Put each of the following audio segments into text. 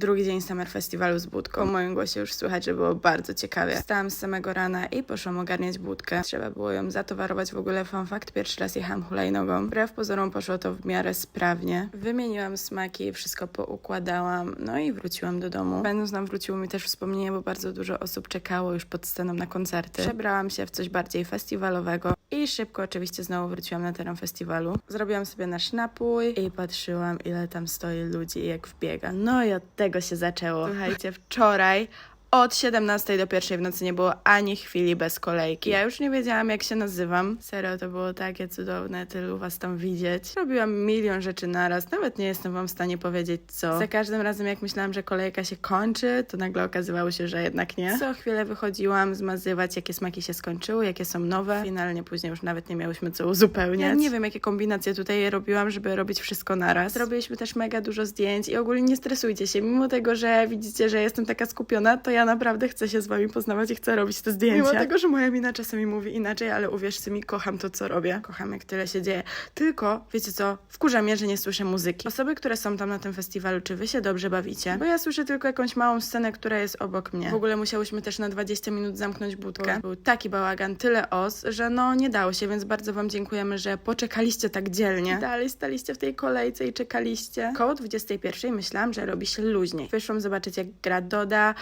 drugi dzień Summer Festiwalu z budką. Po moim głosie już słychać, że było bardzo ciekawie. Wstałam z samego rana i poszłam ogarniać budkę. Trzeba było ją zatowarować. W ogóle fun fact, pierwszy raz jechałam hulajnogą. Wbrew pozorom poszło to w miarę sprawnie. Wymieniłam smaki, wszystko poukładałam, no i wróciłam do domu. Będąc nam wróciło mi też wspomnienie, bo bardzo dużo osób czekało już pod sceną na koncerty. Przebrałam się w coś bardziej festiwalowego i szybko oczywiście znowu wróciłam na teren festiwalu. Zrobiłam sobie nasz napój i patrzyłam, ile tam stoi ludzi i jak wbiega. No i od tego się zaczęło. Słuchajcie, wczoraj od 17 do 1 w nocy nie było ani chwili bez kolejki. Ja już nie wiedziałam, jak się nazywam. Serio, to było takie cudowne, tylu was tam widzieć. Robiłam milion rzeczy naraz, nawet nie jestem wam w stanie powiedzieć co. Za każdym razem, jak myślałam, że kolejka się kończy, to nagle okazywało się, że jednak nie. Co chwilę wychodziłam zmazywać, jakie smaki się skończyły, jakie są nowe. Finalnie później już nawet nie miałyśmy co uzupełniać. Ja nie wiem, jakie kombinacje tutaj robiłam, żeby robić wszystko naraz. Zrobiliśmy też mega dużo zdjęć i ogólnie nie stresujcie się. Mimo tego, że widzicie, że jestem taka skupiona, to ja naprawdę chcę się z wami poznawać i chcę robić te zdjęcia. Mimo tego, że moja mina czasami mówi inaczej, ale uwierzcie mi, kocham to, co robię. Kocham, jak tyle się dzieje. Tylko, wiecie co, wkurza mnie, że nie słyszę muzyki. Osoby, które są tam na tym festiwalu, czy wy się dobrze bawicie? Bo ja słyszę tylko jakąś małą scenę, która jest obok mnie. W ogóle musiałyśmy też na 20 minut zamknąć budkę. Był taki bałagan, tyle os, że no nie dało się, więc bardzo wam dziękujemy, że poczekaliście tak dzielnie. Dalej staliście w tej kolejce i czekaliście. Koło 21 myślałam, że robi się luźniej. Wyszłam zobaczyć, jak gra Doda,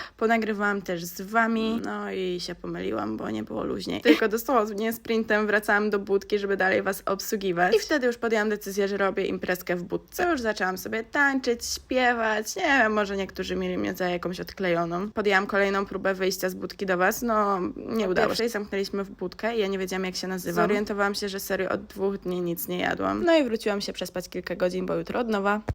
ponagrywałam też z wami, no i się pomyliłam, bo nie było luźniej. Tylko dosłownie sprintem wracałam do budki, żeby dalej was obsługiwać. I wtedy już podjęłam decyzję, że robię imprezkę w budce. Już zaczęłam sobie tańczyć, śpiewać, nie wiem, może niektórzy mieli mnie za jakąś odklejoną. Podjęłam kolejną próbę wyjścia z budki do was, no nie udało się. Zamknęliśmy w budkę i ja nie wiedziałam, jak się nazywam. Zorientowałam się, że serio od dwóch dni nic nie jadłam. No i wróciłam się przespać kilka godzin, bo jutro od nowa.